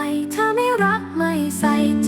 ไม่เธอไม่รักไม่ใส่ใจ